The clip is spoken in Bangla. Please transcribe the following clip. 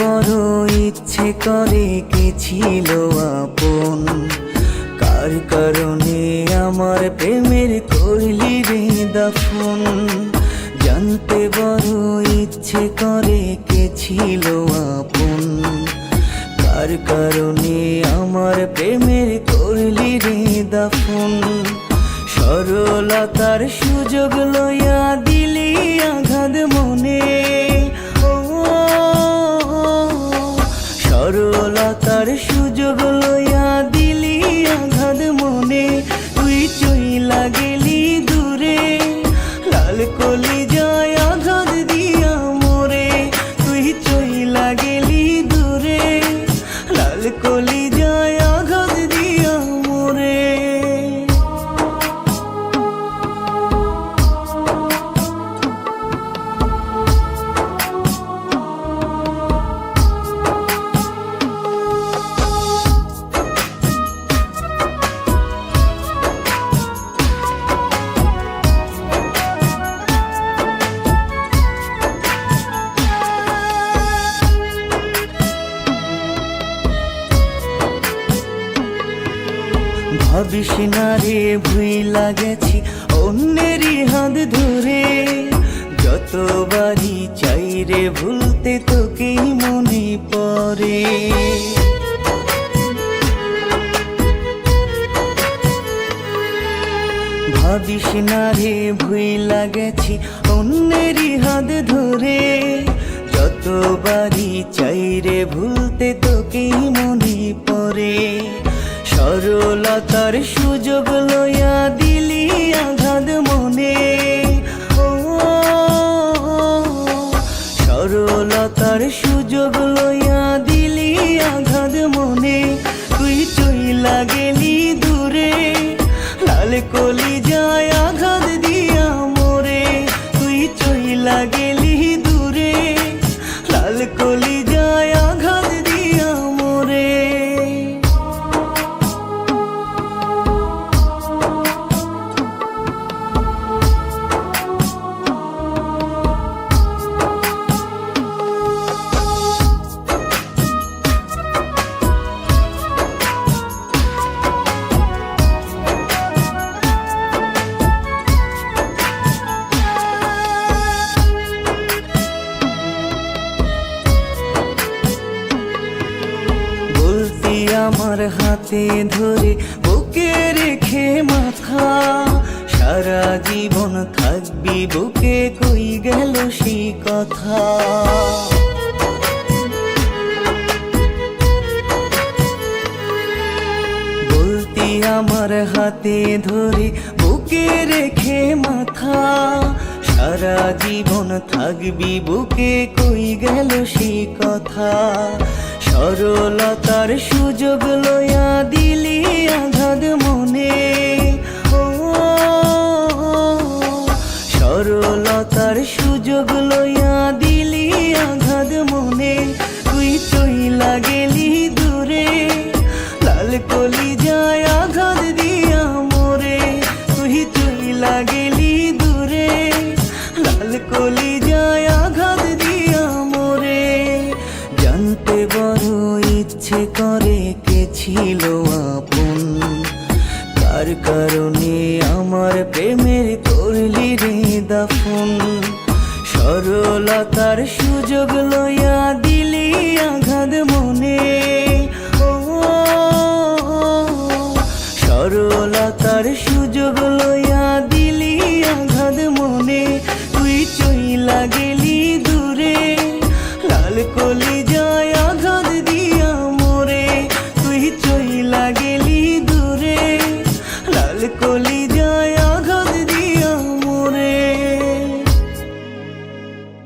বড় ইচ্ছে করে কে ছিল আপন? কার কারণে আমার প্রেমের করলি রে দাফন? জানতে বড় ইচ্ছে করে কে ছিল আপন? কার কারণে আমার প্রেমের করলি রে দাফন? সরলতার সুযোগ লইয়া ভাবিস না রে ভুই লাগেছি, অন্যেরই হাত ধরে। যতবারই চাই রে ভুলতে তোকেই মনে পড়ে। ভাবিস না রে ভুই লাগেছি, অন্যেরই হাত ধরে। যতবারই চাই রে ভুলতে তোকেই মনে পড়ে। সরলতার সুযোগ লয়া দিলি আঘাত মনে। সরলতার সুযোগ লয়া দিলি আঘাত মনে। তুই চইলা গেলি দূরে, লাল কলি যায় আমার হাতে ধরে, বুকে রেখে মাথা। সারা জীবন থাকবি, বুকে কই গেল সেই কথা। আমার হাতে ধরে, বুকে রেখে মাথা। সারা জীবন থাকবি বুকে কই গেল সে কথা? সরলতার সুযোগ লয়া দিলি আঘাত মনে। কলি যায় আঘাত দিয়া মোরে। জানতে বড় ইচ্ছে করে কে ছিল আপন। কার কারণে আমার প্রেমের করলি রে দাফন। সরলতার সুযোগ লইয়া